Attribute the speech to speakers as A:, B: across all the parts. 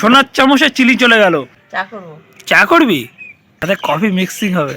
A: সোনার চামচে চিলি চলে গেল।
B: চা করব।
A: চা করবি? তাতে কফি মিক্সিং হবে।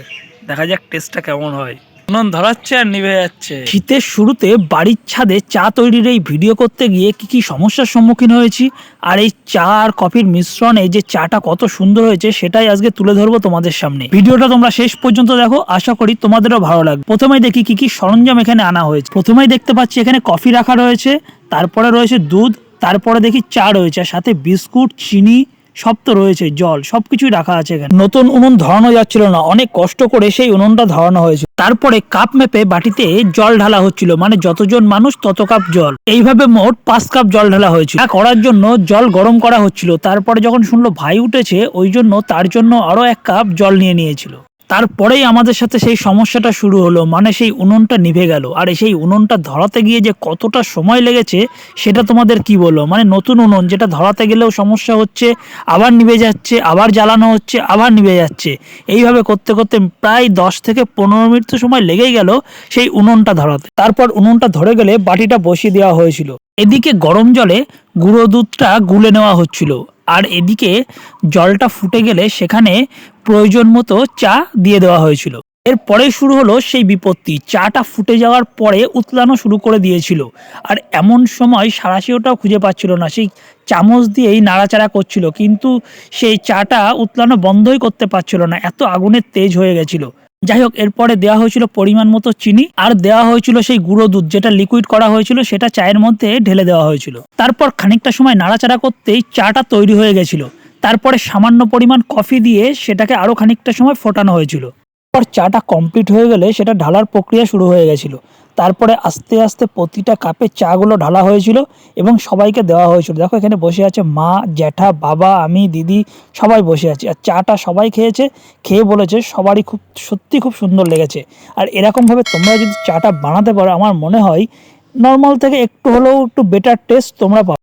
A: দেখা যাক টেস্টটা কেমন হয়। উনুন ধরাচ্ছে আর নিভে যাচ্ছে। শীতের শুরুতে বাড়ির ছাদে চা তৈরির এই ভিডিও করতে গিয়ে কি কি সমস্যার সম্মুখীন হয়েছি? আর এই চা আর কফির মিশ্রণে যে চাটা কত সুন্দর হয়েছে সেটাই আজকে তুলে ধরবো তোমাদের সামনে। ভিডিওটা তোমরা শেষ পর্যন্ত দেখো আশা করি তোমাদেরও ভালো লাগবে। প্রথমেই দেখি কি কি সরঞ্জাম এখানে আনা হয়েছে। প্রথমেই দেখতে পাচ্ছি এখানে কফি রাখা রয়েছে তারপরে রয়েছে দুধ তারপরে দেখি চা রয়েছে সাথে বিস্কুট, চিনি, সব তো রয়েছে, জল, সবকিছুই রাখা আছে এখানে। নতুন উনুন ধরানো যাচ্ছিল না, অনেক কষ্ট করে সেই উনুনটা ধরানো হয়েছে। তারপরে কাপ মেপে বাটিতে জল ঢালা হচ্ছিল মানে যতজন মানুষ তত কাপ জল। এইভাবে মোট পাঁচ কাপ জল ঢালা হয়েছিল। চা করার জন্য জল গরম করা হচ্ছিল, তারপরে যখন শুনলো ভাই উঠেছে, ওই জন্য তার জন্য আরও এক কাপ জল নিয়ে নিয়েছিল। তারপরেই আমাদের সাথে সেই সমস্যাটা শুরু হলো মানে সেই উনুনটা নিভে গেল। আর সেই উনুনটা ধরাতে গিয়ে যে কতটা সময় লেগেছে, সেটা তোমাদের কি বলো মানে নতুন উনুন যেটা ধরাতে গেলেও সমস্যা হচ্ছে, আবার নিভে যাচ্ছে, আবার জ্বালানো হচ্ছে, আবার নিভে যাচ্ছে। এইভাবে করতে করতে প্রায় দশ থেকে পনেরো মিনিট সময় লেগেই গেল সেই উনুনটা ধরাতে। তারপর উনুনটা ধরে গেলে বাটিটা বসিয়ে দেওয়া হয়েছিল। এদিকে গরম জলে গুঁড়ো দুধটা গুলে নেওয়া হচ্ছিল। আর এদিকে জলটা ফুটে গেলে সেখানে প্রয়োজন মতো চা দিয়ে দেওয়া হয়েছিল। এরপরে শুরু হলো সেই বিপত্তি। চাটা ফুটে যাওয়ার পরে উতলানো শুরু করে দিয়েছিল। আর এমন সময় সারাশিওটাও খুঁজে পাচ্ছিল না। সেই চামচ দিয়েই নাড়াচাড়া করছিল। কিন্তু সেই চাটা উতলানো বন্ধই করতে পারছিল না। এত আগুনের তেজ হয়ে গেছিল। যাই হোক এরপরে দেওয়া হয়েছিল পরিমাণ মতো চিনি, আর দেওয়া হয়েছিল সেই গুঁড়ো দুধ যেটা লিকুইড করা হয়েছিল, সেটা চায়ের মধ্যে ঢেলে দেওয়া হয়েছিল। তারপর খানিকটা সময় নাড়াচাড়া করতেই চাটা তৈরি হয়ে গেছিল। তারপরে সামান্য পরিমাণ কফি দিয়ে সেটাকে আরও খানিকটা সময় ফোটানো হয়েছিল। পর চাটা কমপ্লিট হয়ে গেলে সেটা ঢালার প্রক্রিয়া শুরু হয়ে গেছিল। তারপরে আস্তে আস্তে প্রতিটা কাপে চাগুলো ঢালা হয়েছিল এবং সবাইকে দেওয়া হয়েছিল। দেখো এখানে বসে আছে মা, জ্যাঠা, বাবা, আমি, দিদি, সবাই বসে আছে। আর চাটা সবাই খেয়েছে, খেয়ে বলেছে সবারই খুব, সত্যি খুব সুন্দর লেগেছে। আর এরকমভাবে তোমরা যদি চাটা বানাতে পারো, আমার মনে হয় নর্মাল থেকে একটু হলেও একটু বেটার টেস্ট তোমরা পাবে।